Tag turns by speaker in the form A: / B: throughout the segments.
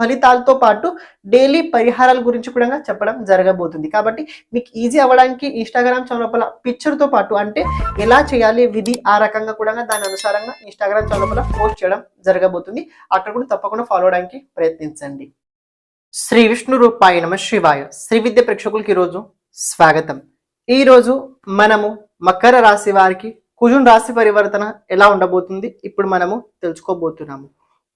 A: ఫలితాలతో పాటు డైలీ పరిహారాల గురించి కూడా చెప్పడం జరగబోతుంది. కాబట్టి మీకు ఈజీ అవ్వడానికి ఇన్స్టాగ్రామ్ చౌలపల పిక్చర్తో పాటు అంటే ఎలా చేయాలి విధి ఆ రకంగా కూడా దాని అనుసారంగా ఇన్స్టాగ్రామ్ చౌలపల పోస్ట్ చేయడం జరగబోతుంది. అక్కడ కూడా తప్పకుండా ఫాలో అవడానికి ప్రయత్నించండి. శ్రీ విష్ణు రూపాయ నమ శివాయ. శ్రీ విద్య ప్రేక్షకులకి ఈరోజు స్వాగతం. ఈరోజు మనము మకర రాశి వారికి కుజున్ రాశి పరివర్తన ఎలా ఉండబోతుంది ఇప్పుడు మనము తెలుసుకోబోతున్నాము.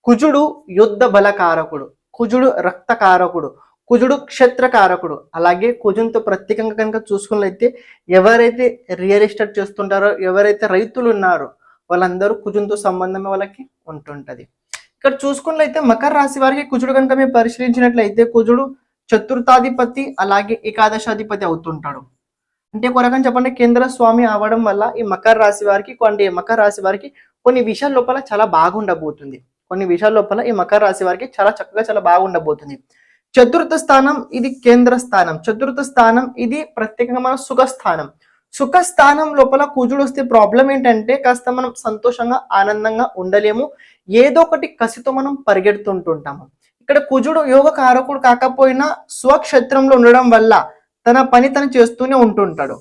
A: కుజుడు యుద్ధ బలకారకుడు కుజుడు రక్తకారకుడు కుజుడు క్షేత్రకారకుడు. అలాగే కుజునితో ప్రత్యేకంగా కనుక చూసుకున్నట్లయితే ఎవరైతే రియల్ ఎస్టేట్ చేస్తుంటారో ఎవరైతే రైతులు ఉన్నారో వాళ్ళందరూ కుజునితో సంబంధం వాళ్ళకి ఉంటుంటది. ఇక్కడ చూసుకున్నట్లయితే మకర రాశి వారికి కుజుడు కనుక మేము పరిశీలించినట్లయితే కుజుడు చతుర్థాధిపతి అలాగే ఏకాదశాధిపతి అవుతుంటాడు. అంటే కొరకని చెప్పండి కేంద్ర స్వామి అవడం వల్ల ఈ మకర రాశి వారికి కొన్ని మకర రాశి వారికి కొన్ని విషయాల లోపల చాలా బాగుండబోతుంది. కొన్ని విషయాల లోపల ఈ మకర రాశి వారికి చాలా చక్కగా చాలా బాగుండబోతుంది. చతుర్థ స్థానం ఇది కేంద్ర స్థానం. చతుర్థ స్థానం ఇది ప్రత్యేకంగా మన సుఖ స్థానం లోపల కుజుడు వస్తే ప్రాబ్లం ఏంటంటే కాస్త మనం సంతోషంగా ఆనందంగా ఉండలేము. ఏదో ఒకటి కసితో మనం పరిగెడుతుంటుంటాము. ఇక్కడ కుజుడు యోగ కారకుడు కాకపోయినా స్వక్షేత్రంలో ఉండడం వల్ల తన పని తను చేస్తూనే ఉంటుంటాడు.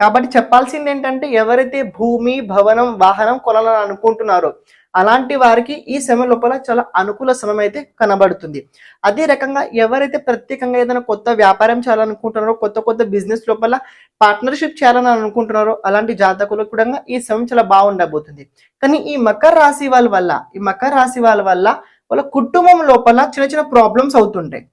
A: కాబట్టి చెప్పాల్సింది ఏంటంటే ఎవరైతే భూమి భవనం వాహనం కొనాలని అనుకుంటున్నారో అలాంటి వారికి ఈ సమయం లోపల చాలా అనుకూల సమయం అయితే కనబడుతుంది. అదే రకంగా ఎవరైతే ప్రత్యేకంగా ఏదైనా కొత్త వ్యాపారం చేయాలనుకుంటున్నారో కొత్త కొత్త బిజినెస్ లోపల పార్ట్నర్షిప్ చేయాలని అనుకుంటున్నారో అలాంటి జాతకులకు కూడా ఈ సమయం చాలా బాగుండబోతుంది. కానీ ఈ మకర రాశి వాళ్ళ వల్ల ఈ మకర రాశి వాళ్ళ వల్ల వాళ్ళ కుటుంబం లోపల చిన్న చిన్న ప్రాబ్లమ్స్ అవుతుంటాయి.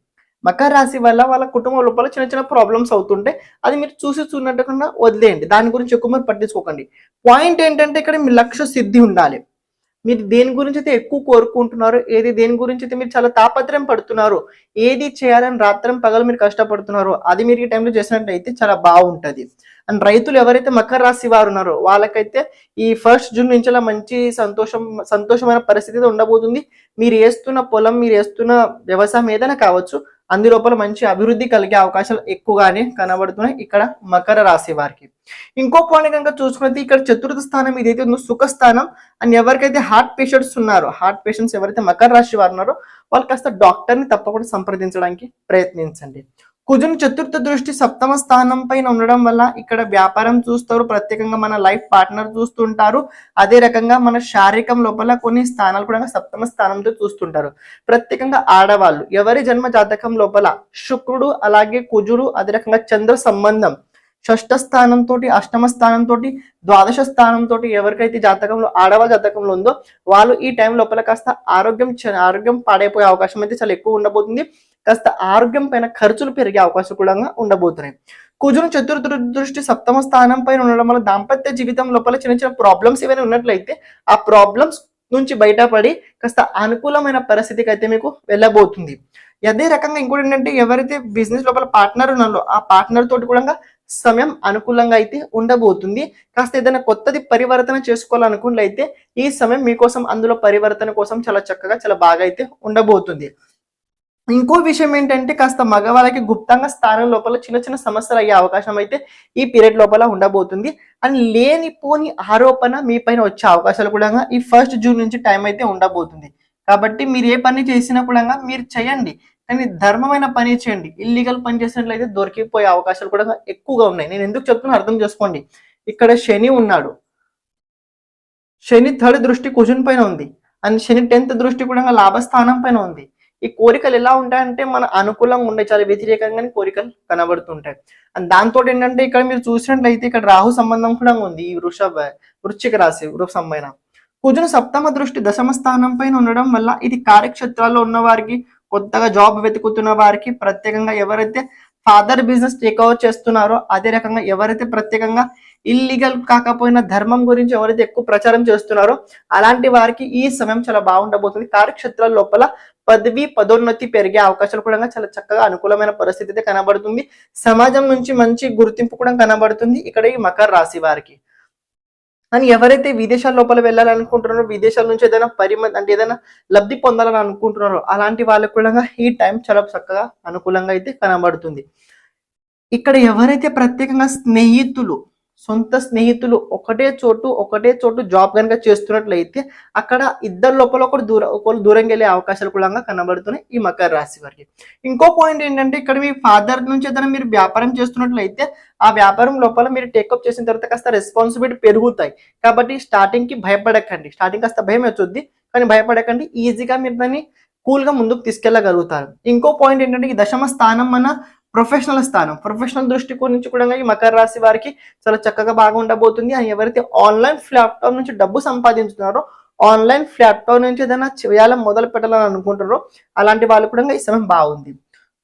A: మకర రాశి వల్ల వాళ్ళ కుటుంబం లోపల చిన్న చిన్న ప్రాబ్లమ్స్ అవుతుంటే అది మీరు చూసి చూసినట్టుగా వదిలేయండి. దాని గురించి ఎక్కువ మీరు పట్టించుకోకండి. పాయింట్ ఏంటంటే ఇక్కడ మీ లక్ష్య సిద్ధి ఉండాలి. మీరు దేని గురించి అయితే ఎక్కువ కోరుకుంటున్నారు ఏది దేని గురించి అయితే మీరు చాలా తాపత్రయం పడుతున్నారు ఏది చేయాలని రాత్రం పగలు మీరు కష్టపడుతున్నారు అది మీరు ఈ టైంలో చేసినట్టయితే చాలా బాగుంటది. అండ్ రైతులు ఎవరైతే మకర రాశి వారు ఉన్నారో వాళ్ళకైతే ఈ ఫస్ట్ జూన్ నుంచి అలా మంచి సంతోషం సంతోషమైన పరిస్థితి ఉండబోతుంది. మీరు వేస్తున్న పొలం మీరు వేస్తున్న వ్యవసాయం ఏదైనా కావచ్చు అందులోపల మంచి అభివృద్ధి కలిగే అవకాశాలు ఎక్కువగానే కనబడుతున్నాయి ఇక్కడ మకర రాశి వారికి. ఇంకో పాయింట్ కనుక చూసుకున్నది ఇక్కడ చతుర్థ స్థానం ఇదైతే ఉందో సుఖ స్థానం అండ్ ఎవరికైతే హార్ట్ పేషెంట్స్ ఉన్నారో హార్ట్ పేషెంట్స్ ఎవరైతే మకర రాశి వారు ఉన్నారో వాళ్ళు కాస్త డాక్టర్ని తప్పకుండా సంప్రదించడానికి ప్రయత్నించండి. కుజుని చతుర్థ దృష్టి సప్తమ స్థానం పైన ఉండడం వల్ల ఇక్కడ వ్యాపారం చూస్తారు ప్రత్యేకంగా మన లైఫ్ పార్ట్నర్ చూస్తుంటారు. అదే రకంగా మన శారీరకం లోపల కొన్ని స్థానాలు కూడా సప్తమ స్థానంతో చూస్తుంటారు. ప్రత్యేకంగా ఆడవాళ్ళు ఎవరి జన్మ జాతకం లోపల శుక్రుడు అలాగే కుజుడు అదే రకంగా చంద్ర సంబంధం షష్ఠ స్థానంతో అష్టమ స్థానంతో ద్వాదశ స్థానంతో ఎవరికైతే జాతకంలో ఆడవాళ్ళ జాతకంలో ఉందో వాళ్ళు ఈ టైం లోపల కాస్త ఆరోగ్యం ఆరోగ్యం పాడైపోయే అవకాశం అయితే చాలా ఎక్కువ ఉండబోతుంది. కాస్త ఆరోగ్యం పైన ఖర్చులు పెరిగే అవకాశం కూడా ఉండబోతున్నాయి. కుజును చతుర్థ దృష్టి సప్తమ స్థానం పైన ఉండడం వల్ల దాంపత్య జీవితం లోపల చిన్న చిన్న ప్రాబ్లమ్స్ ఏమైనా ఉన్నట్లయితే ఆ ప్రాబ్లమ్స్ నుంచి బయటపడి కాస్త అనుకూలమైన పరిస్థితికి అయితే మీకు వెళ్ళబోతుంది. అదే రకంగా ఇంకోటి ఏంటంటే ఎవరైతే బిజినెస్ లోపల పార్ట్నర్ ఉన్నారో ఆ పార్ట్నర్ తోటి కూడా సమయం అనుకూలంగా అయితే ఉండబోతుంది. కాస్త ఏదైనా కొత్తది పరివర్తన చేసుకోవాలనుకున్నట్లయితే ఈ సమయం మీకోసం అందులో పరివర్తన కోసం చాలా చక్కగా చాలా బాగా అయితే ఉండబోతుంది. ఇంకో విషయం ఏంటంటే కాస్త మగవాళ్ళకి గుప్తంగా స్థానం లోపల చిన్న చిన్న సమస్యలు అయ్యే అవకాశం అయితే ఈ పీరియడ్ లోపల ఉండబోతుంది. అండ్ లేనిపోని ఆరోపణ మీ పైన వచ్చే అవకాశాలు కూడా ఈ ఫస్ట్ జూన్ నుంచి టైం అయితే ఉండబోతుంది. కాబట్టి మీరు ఏ పని చేసినా కూడా మీరు చేయండి. కానీ ధర్మమైన పని చేయండి. ఇల్లీగల్ పని చేసినట్లయితే దొరికిపోయే అవకాశాలు కూడా ఎక్కువగా ఉన్నాయి. నేను ఎందుకు చెప్తున్నా అర్థం చేసుకోండి. ఇక్కడ శని ఉన్నాడు. శని థర్డ్ దృష్టి కుజున్ పైన ఉంది. అండ్ శని టెన్త్ దృష్టి కూడా లాభస్థానం పైన ఉంది. ఈ కోరికలు ఎలా ఉంటాయంటే మన అనుకూలంగా ఉండే చాలా వ్యతిరేకంగానే కోరికలు కనబడుతుంటాయి. అండ్ దాంతో ఏంటంటే ఇక్కడ మీరు చూసినట్లయితే ఇక్కడ రాహు సంబంధం కూడా ఉంది. ఈ వృషభ వృశ్చిక రాశి వృక్ష సంబంధం కుజును సప్తమ దృష్టి దశమ స్థానం పైన ఉండడం వల్ల ఇది కార్యక్షేత్రాల్లో ఉన్న వారికి కొత్తగా జాబ్ వెతుకుతున్న వారికి ప్రత్యేకంగా ఎవరైతే ఫాదర్ బిజినెస్ టేక్ ఓవర్ చేస్తున్నారో అదే రకంగా ఎవరైతే ప్రత్యేకంగా ఇల్లీగల్ కాకపోయినా ధర్మం గురించి ఎవరైతే ఎక్కువ ప్రచారం చేస్తున్నారో అలాంటి వారికి ఈ సమయం చాలా బాగుండబోతుంది. కార్యక్షేత్రాల లోపల పదవి పదోన్నతి పెరిగే అవకాశాలు కూడా చాలా చక్కగా అనుకూలమైన పరిస్థితి అయితే కనబడుతుంది. సమాజం నుంచి మంచి గుర్తింపు కూడా కనబడుతుంది. ఇక్కడ ఈ మకర రాశి వారికి. అని ఎవరైతే విదేశాల లోపల వెళ్ళాలనుకుంటున్నారో విదేశాల నుంచి ఏదైనా పరిమ అంటే ఏదైనా లబ్ధి పొందాలని అనుకుంటున్నారో అలాంటి వాళ్ళకు కూడా ఈ టైం చాలా చక్కగా అనుకూలంగా అయితే కనబడుతుంది. ఇక్కడ ఎవరైతే ప్రత్యేకంగా స్నేహితులు సొంత స్నేహితులు ఒకటే చోటు ఒకటే చోటు జాబ్ కనుక చేస్తున్నట్లయితే అక్కడ ఇద్దరు లోపల ఒకరు దూరం ఒకరు దూరంగా వెళ్ళే అవకాశాలు కూడా కనబడుతున్నాయి ఈ మకర రాశి వారికి. ఇంకో పాయింట్ ఏంటంటే ఇక్కడ మీ ఫాదర్ నుంచి ఏదైనా మీరు వ్యాపారం చేస్తున్నట్లయితే ఆ వ్యాపారం లోపల మీరు టేకప్ చేసిన తర్వాత కాస్త రెస్పాన్సిబిలిటీ పెరుగుతాయి. కాబట్టి స్టార్టింగ్కి భయపడకండి. స్టార్టింగ్ కాస్త భయం వచ్చొద్ది. కానీ భయపడకండి. ఈజీగా మీరు దాన్ని కూల్గా ముందుకు తీసుకెళ్ళగలుగుతారు. ఇంకో పాయింట్ ఏంటంటే ఈ దశమ స్థానం మన ప్రొఫెషనల్ స్థానం. ప్రొఫెషనల్ దృష్టికోణం నుంచి కూడా ఈ మకర రాశి వారికి చాలా చక్కగా బాగా ఉండబోతుంది. అని ఎవరైతే ఆన్లైన్ ప్లాట్ఫామ్ నుంచి డబ్బు సంపాదించుతున్నారో ఆన్లైన్ ప్లాట్ఫామ్ నుంచి ఏదైనా చేయాలని మొదలు పెట్టాలని అనుకుంటారో అలాంటి వాళ్ళు కూడా ఈ సమయం బాగుంది.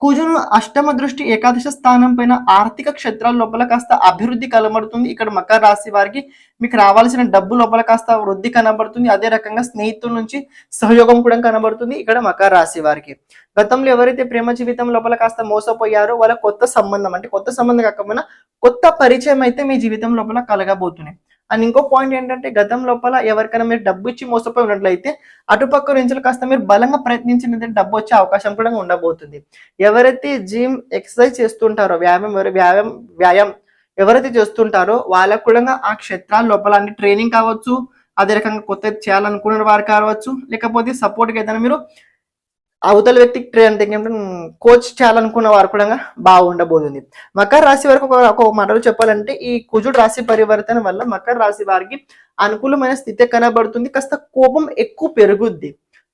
A: కుజును అష్టమ దృష్టి ఏకాదశ స్థానం పైన ఆర్థిక క్షేత్రాల లోపల కాస్త అభివృద్ధి కనబడుతుంది. ఇక్కడ మకర రాశి వారికి మీకు రావాల్సిన డబ్బు లోపల కాస్త వృద్ధి కనబడుతుంది. అదే రకంగా స్నేహితుల నుంచి సహయోగం కూడా కనబడుతుంది ఇక్కడ మకర రాశి వారికి. గతంలో ఎవరైతే ప్రేమ జీవితం లోపల కాస్త మోసపోయారో వాళ్ళ కొత్త సంబంధం అంటే కొత్త సంబంధం కాకపోయినా కొత్త పరిచయం అయితే మీ జీవితం లోపల కలగబోతున్నాయి అండ్ ఇంకో పాయింట్ ఏంటంటే గతం లోపల ఎవరికైనా మీరు డబ్బు ఇచ్చి మోసపోయి ఉన్నట్లయితే అటుపక్క నుంచి కాస్త మీరు బలంగా ప్రయత్నించిన డబ్బు వచ్చే అవకాశం కూడా ఉండబోతుంది. ఎవరైతే జిమ్ ఎక్సర్సైజ్ చేస్తుంటారో వ్యాయామం ఎవరు వ్యాయామం వ్యాయామం ఎవరైతే చేస్తుంటారో వాళ్ళకు కూడా ఆ క్షేత్రాల లోపల అంటే ట్రైనింగ్ కావచ్చు అదే రకంగా కొత్త చేయాలనుకున్న వారు కావచ్చు లేకపోతే సపోర్ట్గా ఏదైనా మీరు అవతల వ్యక్తికి ట్రైన్ కోచ్ చేయాలనుకున్న వారు కూడా బాగుండబోతుంది. మకర రాశి వరకు ఒక ఒక మాటలు చెప్పాలంటే ఈ కుజుడు రాశి పరివర్తన వల్ల మకర రాశి వారికి అనుకూలమైన స్థితి కనబడుతుంది. కాస్త కోపం ఎక్కువ పెరుగుద్ది.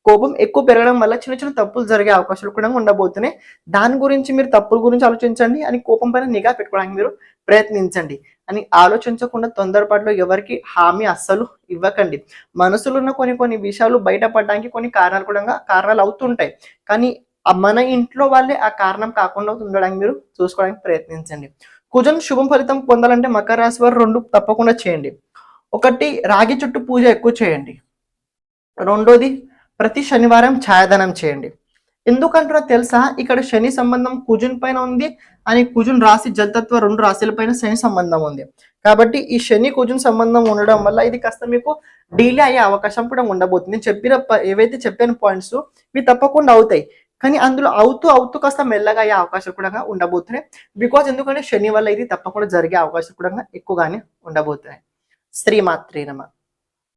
A: కోపం ఎక్కువ పెరగడం వల్ల చిన్న చిన్న తప్పులు జరిగే అవకాశాలు కూడా ఉండబోతున్నాయి. దాని గురించి మీరు తప్పుల గురించి ఆలోచించండి. అని కోపం పైన నిఘా పెట్టుకోవడానికి మీరు ప్రయత్నించండి. అని ఆలోచించకుండా తొందరపాటులో ఎవరికి హామీ అస్సలు ఇవ్వకండి. మనసులో ఉన్న కొన్ని కొన్ని విషయాలు బయటపడడానికి కొన్ని కారణాలు కూడా కారణాలు అవుతుంటాయి. కానీ మన ఇంట్లో వాళ్ళే ఆ కారణం కాకుండా ఉండడానికి మీరు చూసుకోవడానికి ప్రయత్నించండి. కుజం శుభం ఫలితం పొందాలంటే మకర రాశి వారు రెండు తప్పకుండా చేయండి. ఒకటి రాగి చుట్టూ పూజ ఎక్కువ చేయండి. రెండోది ప్రతి శనివారం ఛాయాదానం చేయండి. ఎందుకంటారో తెలుసా? ఇక్కడ శని సంబంధం కుజున్ పైన ఉంది అని కుజున్ రాశి జంతత్వ రెండు రాశుల పైన శని సంబంధం ఉంది. కాబట్టి ఈ శని కుజున్ సంబంధం ఉండడం వల్ల ఇది కాస్త మీకు డీలే అయ్యే అవకాశం కూడా ఉండబోతుంది. నేను చెప్పిన ఏవైతే చెప్పిన పాయింట్స్ ఇవి తప్పకుండా అవుతాయి. కానీ అందులో అవుతూ అవుతూ కాస్త మెల్లగా అయ్యే అవకాశం కూడా ఉండబోతున్నాయి బికాజ్ ఎందుకంటే శని వల్ల ఇది తప్పకుండా జరిగే అవకాశం కూడా ఎక్కువగానే ఉండబోతున్నాయి శ్రీమాత్రీ నమ.